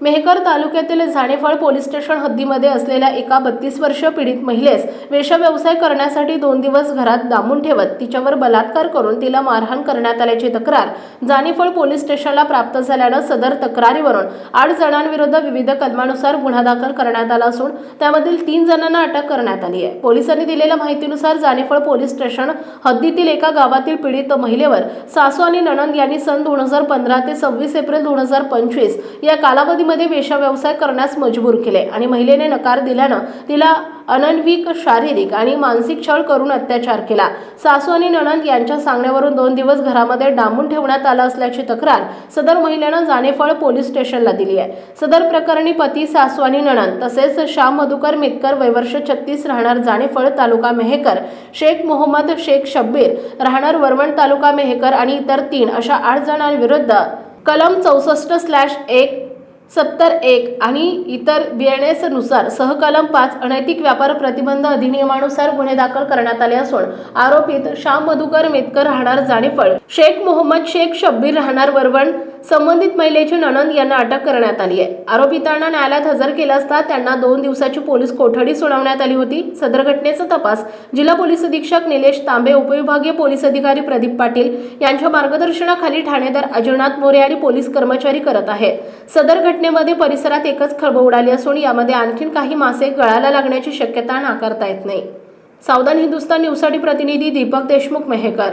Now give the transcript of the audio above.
मेहकर तालुक्यातील झाणेफळ police station हद्दीमध्ये असलेल्या एका बत्तीस वर्ष पीडित महिलेस वेशव्यवसाय करण्यासाठी दोन दिवस घरात दामून ठेवत तिच्यावर बलात्कार करून तिला मारहाण करण्यात आल्याची तक्रार जाणेफळ पोलीस स्टेशनला प्राप्त झाल्यानं सदर तक्रारीवरून आठ जणांविरुद्ध विविध कलमानुसार गुन्हा दाखल करण्यात आला असून त्यामधील तीन जणांना अटक करण्यात आली आहे. पोलिसांनी दिलेल्या माहितीनुसार जाणेफळ पोलीस स्टेशन हद्दीतील एका गावातील पीडित महिलेवर सासू आणि नणंद यांनी सन दोन हजार पंधरा ते सव्वीस एप्रिल दोन हजार पंचवीस या कालावधी कालावधीमध्ये वेश्या व्यवसाय करण्यास मजबूर केले आणि महिलेने नकार दिल्यानं तिला अनन्विक शारीरिक आणि मानसिक छळ करून अत्याचार केला. सासू आणि नणंद यांच्या सांगण्यावरून दोन दिवस घरामध्ये डांबून ठेवण्यात आलं असल्याची तक्रार सदर महिलेनं जाणेफळ पोलीस स्टेशनला दिली आहे. सदर प्रकरणी पती सासू आणि नणंद तसेच श्याम मधुकर मेतकर वैवर्ष छत्तीस राहणार जाणेफळ तालुका मेहेकर शेख मोहम्मद शेख शब्बीर राहणार वरवण तालुका मेहेकर आणि इतर तीन अशा आठ जणांविरुद्ध कलम चौसष्ट स्लॅश एक सत्तर एक आणि इतर BNS नुसार सहकलम पाच अनैतिक व्यापार प्रतिबंध अधिनियमानुसार गुन्हे दाखल करण्यात आले असून आरोपीत श्याम मधुकर मेतकर राहणार जाणेफळ शेख मोहम्मद शेख शब्बीर राहणार वरवण संबंधित महिलेची ननंद यांना अटक करण्यात आली आहे. आरोपितांना न्यायालयात हजर केलं असता त्यांना दोन दिवसाची पोलीस कोठडी सुनावण्यात आली होती. सदर घटनेचा तपास जिल्हा पोलीस अधीक्षक निलेश तांबे उपविभागीय पोलीस अधिकारी प्रदीप पाटील यांच्या मार्गदर्शनाखाली ठाणेदार अजयनाथ मोरे आणि पोलीस कर्मचारी करत आहेत सदर घटनेमध्ये परिसरात एकच खळबळ उडाली असून यामध्ये आणखीन काही मासे गळाला लागण्याची शक्यता नाकारता येत नाही. सावधान हिंदुस्तान न्यूजसाठी प्रतिनिधी दीपक देशमुख मेहेकर.